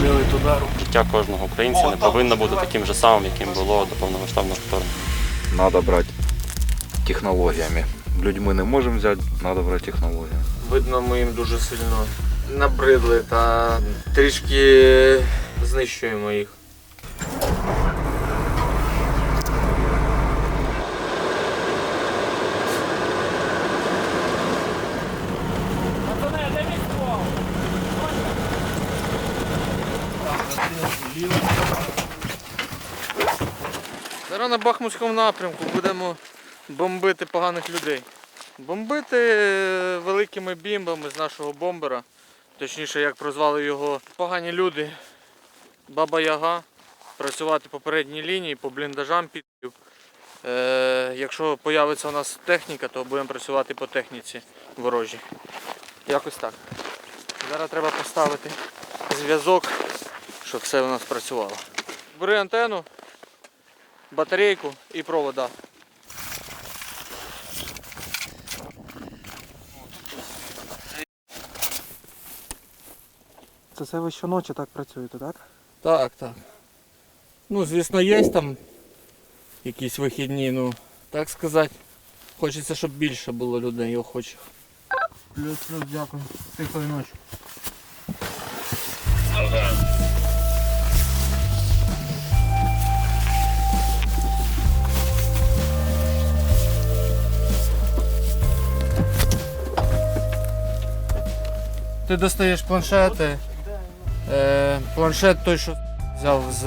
жили удару. Життя кожного українця не повинно бути таким же самим, яким було до повномасштабного вторгнення. Надо брати технологіями. Людьми не можемо взяти, треба брати технологіями. Видно, ми їм дуже сильно набридли та трішки знищуємо їх. Зараз на Бахмутському напрямку будемо бомбити поганих людей. Бомбити е, великими бімбами з нашого бомбера. Точніше, як прозвали його погані люди. Баба Яга. Працювати по передній лінії, по бліндажам під. Е, якщо появиться у нас техніка, то будемо працювати по техніці ворожій. Якось так. Зараз треба поставити зв'язок, щоб все у нас працювало. Бери антенну, батарейку і провода. Це все ви щоночі так працюєте, так? Так, так. Ну, звісно, є там якісь вихідні, ну, так сказати. Хочеться, щоб більше було людей охочих. Плюс, плюс, дякую. Тихої ночі. Ти достаєш планшети. Е, планшет той, що взяв з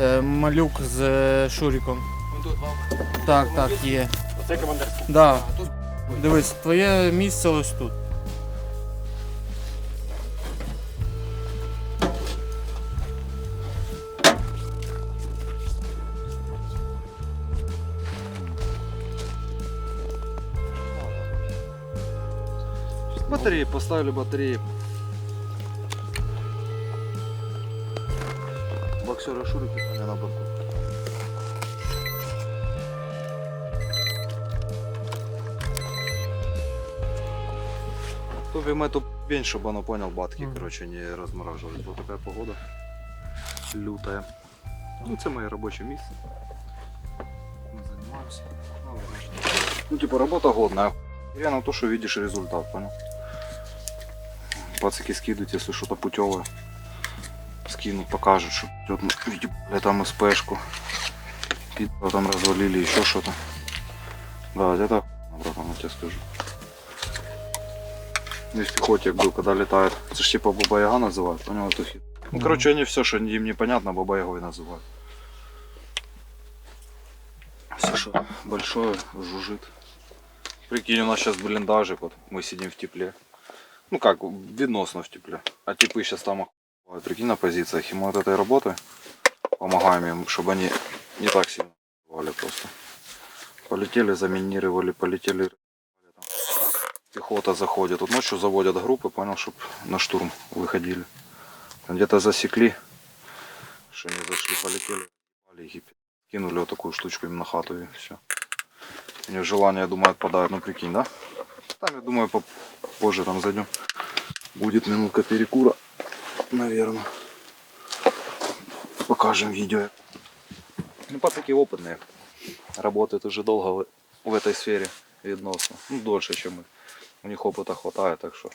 е, малюк з е, Шуріком. Так, так, є. Оце командирський. Да. Дивись, твоє місце ось тут. Батареї, поставили батареї. Боксера шурики у меня на боку. Топим эту пень, чтобы оно понял, батки, Мгм. короче, не размораживались. Вот такая погода лютая. Ну, це моє робоче місце. Ми займаємося. Ну. Ну, типа, робота годна. Я на то, что видишь результат, понял? Пацаки скидывают, если что-то путевое. Скинут, покажут, что вот, видите, бля, там СПшку. Пидора там развалили, еще что-то. Да, вот это братан, я тебе скажу. Здесь пехотик был, когда летает. Это ж типа Баба Яга называют, понял эту хит? Ну, короче, они все, что им непонятно, Баба Ягой называют. Все, что большое, жужжит. Прикинь, у нас сейчас блиндажик, вот мы сидим в тепле. Ну как, відносно в тепле. А типы сейчас там охуевают. Прикинь на позициях. И мы вот этой работой помогаем им, чтобы они не так сильно просто. Полетели, заминировали, полетели. Пехота заходит. Тут ночью заводят группы, понял, чтобы на штурм выходили. Где-то засекли, что они зашли, полетели, кинули вот такую штучку им на хату и все. Желание, я думаю, отпадает. Ну прикинь, да? Там, я думаю, попозже там зайдем. Будет минутка перекура, наверное. Покажем видео. Ну, пацаки опытные. Работают уже долго в, этой сфере відносно. Ну, дольше, чем мы. У них опыта хватает, так что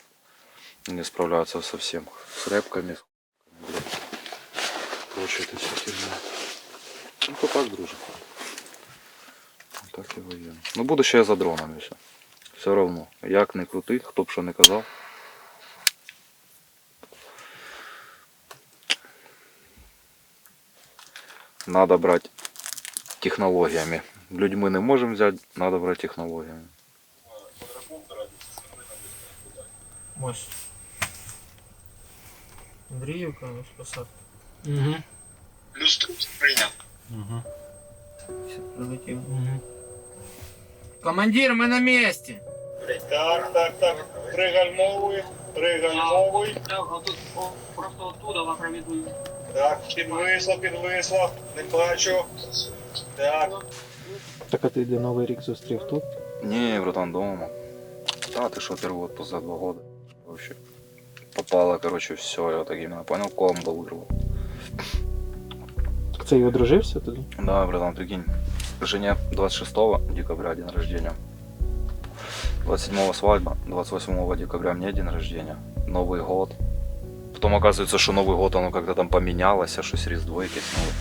они справляются со всем. С рэпками. Прочее это все херня. Ну, то так. Так і воєнно. Ну, будущее за дронами все. Все равно. Як не крути, хто б що не казав. Надо брати технологіями. Людьми не можемо взяти, треба брати технологіями. Ось. Андріївка, ось посадка. Угу. Плюс 30 прийняв. Все, прилетів. Угу. Командир, ми на місці. Так, так, так. Пригальмовуй, пригальмовуй. Тут просто оттуда вам проведу. Так, підвисло, підвисло. Не бачу. Так. Так а ти де новий рік зустрів тут? Не, братан, дома. Та ти що, перший отпуск за два года. Вообще. попало, короче, все, я так именно понял, комбо вырвал. Це і одружився туди? Да, братан, прикинь, жене 26 декабря день рождения. 27 свадьба, 28 декабря мне день рождения. Новый год. Потом оказывается, что Новый год, оно как-то там поменялось, а щось різдво якесь нове.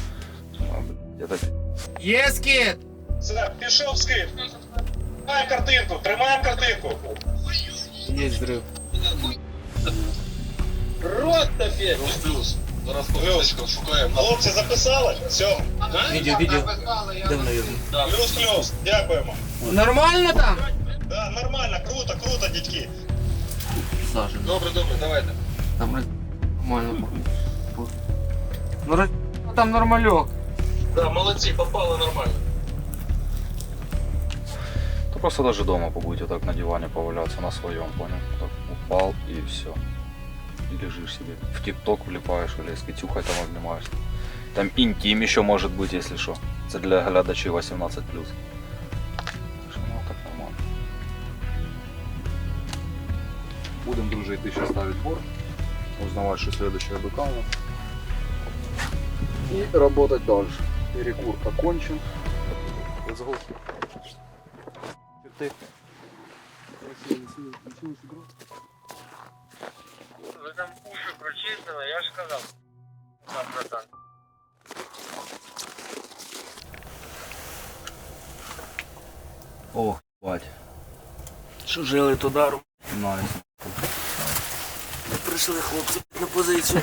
Думаю, блядь, это Є скид! Все, пішов скид. Тримаємо картинку, тримаємо картинку. Є зрив. Плюс. Шукаємо. Хлопці записали? Все. Відео, відео. Давно його. Плюс, плюс. Дякуємо. Нормально там? Да, нормально, круто, круто, дядьки. Саша. Добре, добре, давайте. Там нормально. Ну роз- там нормальок. Да, молодці, попали нормально. То просто даже дома побудете так на диване поваляться на своем, понял? Так упал и все И лежишь себе. В ТикТок влипаешь или с Китюхой там обнимаешься. Там интим еще может быть, если что. Это для глядачей 18+. Так что, Ну, так нормально. Будем дружить, ты сейчас ставить бор. Узнавать, что следующая БК. И работать дальше. Перекур окончен. Let's go. Вы там уши прочистили, я же сказал. Да, братан. О, бать. Що жили туди? Найс. Прийшли хлопці на позицію.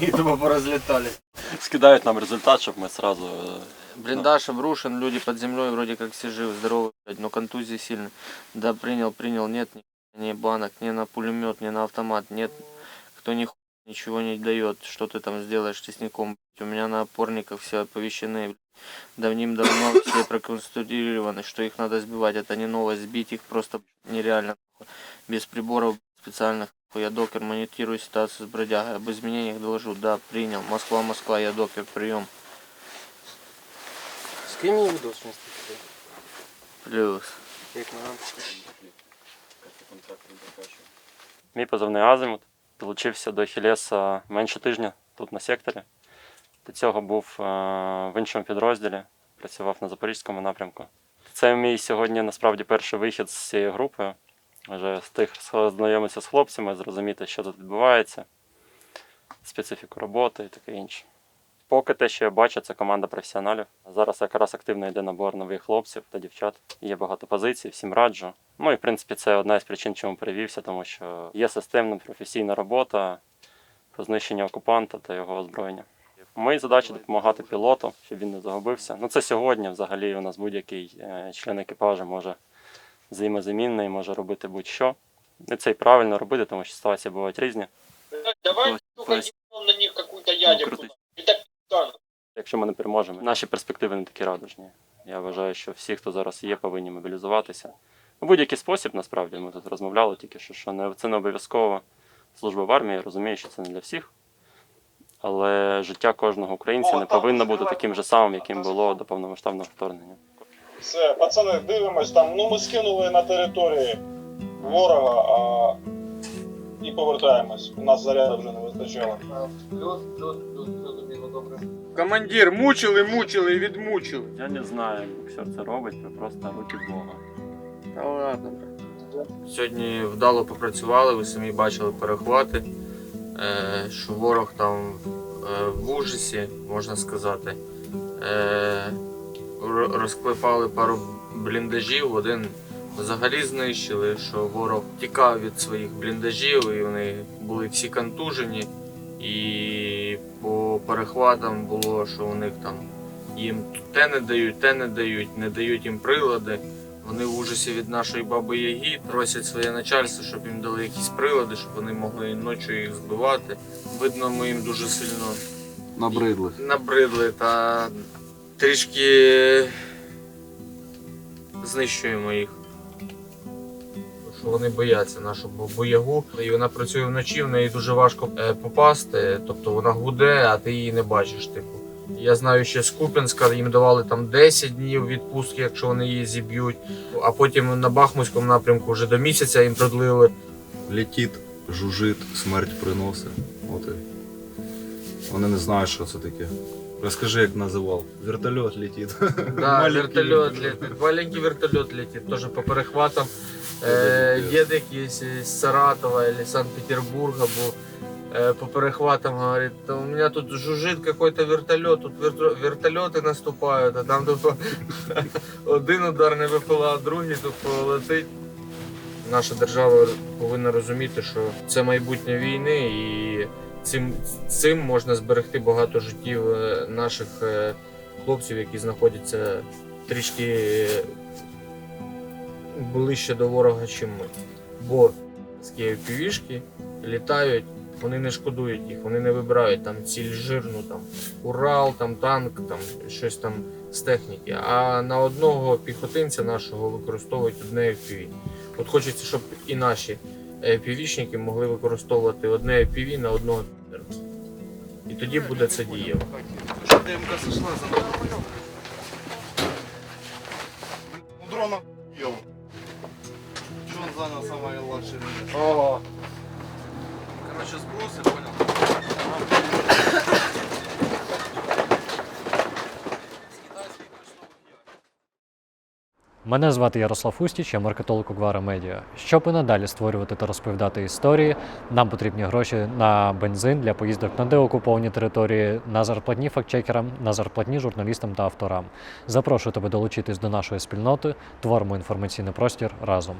І тому порозлітали. Скидають нам результат, щоб ми сразу. е, Блиндаж обрушен, люди под землей вроде как все живы, здоровы, блядь, но контузии сильно. Да, принял, принял, нет ни, ни банок, ни на пулемет, ни на автомат, нет, кто ни хуя ничего не дает, что ты там сделаешь тесником. блядь. У меня на опорниках все оповещены, блядь. давным-давно все проконструированы, что их надо сбивать, это не новость, сбить их просто нереально, нахуй. без приборов специальных. нахуй. Я докер, монитирую ситуацию с бродягой, об изменениях доложу, да, принял, Москва, Москва, я докер, прием. Скинь мені відос, що Плюс. Мій позивний Азимут. Долучився до Хілеса менше тижня тут на секторі. До цього був е, в іншому підрозділі, працював на запорізькому напрямку. Це мій сьогодні насправді перший вихід з цією групою. Вже з тих знайомитися з хлопцями, зрозуміти, що тут відбувається, специфіку роботи і таке інше. Поки те, що я бачу, це команда професіоналів. Зараз якраз активно йде набор нових хлопців та дівчат. Є багато позицій, всім раджу. Ну і в принципі це одна із причин, чому перевівся, тому що є системна професійна робота по знищенню окупанта та його озброєння. Мої задачі допомагати пілоту, щоб він не загубився. Ну це сьогодні взагалі у нас будь-який е, член екіпажу може взаємозамінний, може робити будь-що. І це і правильно робити, тому що ситуації бувають різні. Давай, сука, на них какую-то ядерку. Якщо ми не переможемо, наші перспективи не такі радужні. Я вважаю, що всі, хто зараз є, повинні мобілізуватися. У будь-який спосіб, насправді, ми тут розмовляли тільки що, що не, це не обов'язково служба в армії. Я розумію, що це не для всіх. Але життя кожного українця не повинно бути таким же самим, яким було до повномасштабного вторгнення. Все, пацани, дивимось там. Ну ми скинули на території ворога а... і повертаємось. У нас заряду вже не вистачало. Плюс, плюс, плюс, зрозуміло, добре. Командир, мучили, мучили і відмучили. Я не знаю, все це робить, це просто руки Бога. Та ладно. Сьогодні вдало попрацювали, ви самі бачили перехвати, е, що ворог там е, в ужасі, можна сказати. Е, розклепали пару бліндажів, один взагалі знищили, що ворог тікав від своїх бліндажів і вони були всі контужені. І по перехватам було, що у них там їм те не дають, те не дають, не дають їм прилади. Вони в ужасі від нашої баби Яги просять своє начальство, щоб їм дали якісь прилади, щоб вони могли ночі їх збивати. Видно, ми їм дуже сильно Набридли. набридли та трішки знищуємо їх. Що вони бояться нашу бабу Ягу. І вона працює вночі, в неї дуже важко е, попасти. Тобто вона гуде, а ти її не бачиш. Типу. Я знаю ще з Куп'янська, їм давали там 10 днів відпустки, якщо вони її зіб'ють. А потім на Бахмутському напрямку вже до місяця їм продлили. Летит жужжить, смерть приносить. От. Вони не знають, що це таке. Розкажи, як називав. Вертольот летить. Да, вертольот вертольот. летит. Маленький вертольот летит, тоже по перехватам. Е, Дед якийсь з Саратова или Санкт-Петербурга був. Е, По перехватам говорит, «Да у меня тут жужжит какой-то вертолет, тут верто- вертольоти наступають, а там тупо один удар не випила, а другий тут полетить. Наша держава повинна розуміти, що це майбутнє війни, і цим, цим можна зберегти багато життів е, наших е, хлопців, які знаходяться трішки е, ближче до ворога, чим ми. Бо з півішки літають, вони не шкодують їх, вони не вибирають там ціль жирну, там Урал, там танк, там щось там з техніки. А на одного піхотинця нашого використовують одне FPV. От хочеться, щоб і наші півішники могли використовувати одне FPV на одного підера. І тоді буде це дієво. Дрона Мене звати Ярослав Устіч, я маркетолог Гвара Медіа. Щоб і надалі створювати та розповідати історії, нам потрібні гроші на бензин для поїздок на деокуповані території, на зарплатні фактчекерам, на зарплатні журналістам та авторам. Запрошую тебе долучитись до нашої спільноти, творимо інформаційний простір разом.